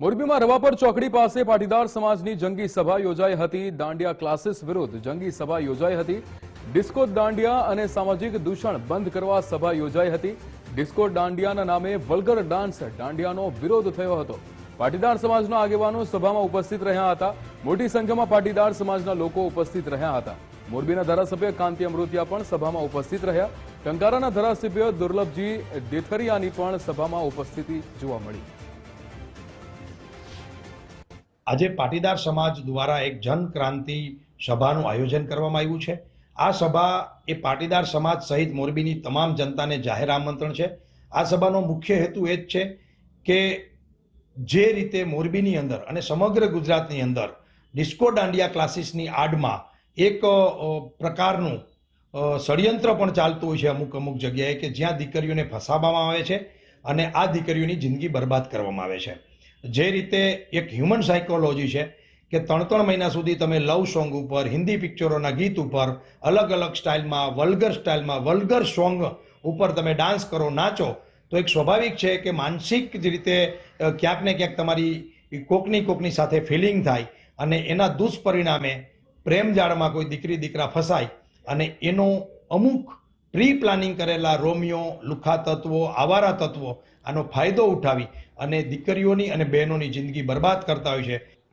મોરબીમાં રવાપર ચોકડી પાસે પાટીદાર સમાજની જંગી સભા યોજાઈ હતી. દાંડિયા ક્લાસીસ વિરુદ્ધ જંગી સભા યોજાઈ હતી. ડિસ્કો દાંડિયા અને સામાજિક દૂષણ બંધ કરવા સભા યોજાઈ હતી. ડિસ્કો દાંડિયાના નામે વલ્ગર ડાન્સ દાંડિયાનો વિરોધ થયો હતો. પાટીદાર સમાજના આગેવાનો સભામાં ઉપસ્થિત રહ્યા હતા. મોટી સંખ્યામાં પાટીદાર સમાજના લોકો ઉપસ્થિત રહ્યા હતા. મોરબીના ધારાસભ્ય કાંતિ અમૃતિયા પણ સભામાં ઉપસ્થિત રહ્યા. ટંકારાના ધારાસભ્ય દુર્લભજી દેથરિયાની પણ સભામાં ઉપસ્થિતિ જોવા મળી. આજે પાટીદાર સમાજ દ્વારા એક જન ક્રાંતિ સભાનું આયોજન કરવામાં આવ્યું છે. આ સભા એ પાટીદાર સમાજ સહિત મોરબીની તમામ જનતાને જાહેર આમંત્રણ છે. આ સભાનો મુખ્ય હેતુ એ જ છે કે જે રીતે મોરબીની અંદર અને સમગ્ર ગુજરાતની અંદર ડિસ્કો દાંડિયા ક્લાસીસની આડમાં એક પ્રકારનું ષડયંત્ર પણ ચાલતું હોય છે અમુક અમુક જગ્યાએ કે જ્યાં દીકરીઓને ફસાવવામાં આવે છે અને આ દીકરીઓની જિંદગી બરબાદ કરવામાં આવે છે. જે રીતે એક હ્યુમન સાયકોલોજી છે કે ત્રણ ત્રણ મહિના સુધી તમે લવ સોંગ ઉપર, હિન્દી પિક્ચરોના ગીત ઉપર અલગ અલગ સ્ટાઇલમાં વલ્ગર સ્ટાઇલમાં વલ્ગર સોંગ ઉપર તમે ડાન્સ કરો, નાચો, તો એક સ્વાભાવિક છે કે માનસિક જ રીતે ક્યાંક ને ક્યાંક તમારી કોકની કોકની સાથે ફિલિંગ થાય અને એના દુષ્પરિણામે પ્રેમ જાળમાં કોઈ દીકરી દીકરા ફસાય અને એનો અમુક પ્રી પ્લાનિંગ કરેલા રોમિયો લુખા તત્વો આવારા તત્વો આનો ફાયદો ઉઠાવી અને દીકરીઓની અને બહેનોની જિંદગી બરબાદ કરતા હોય છે.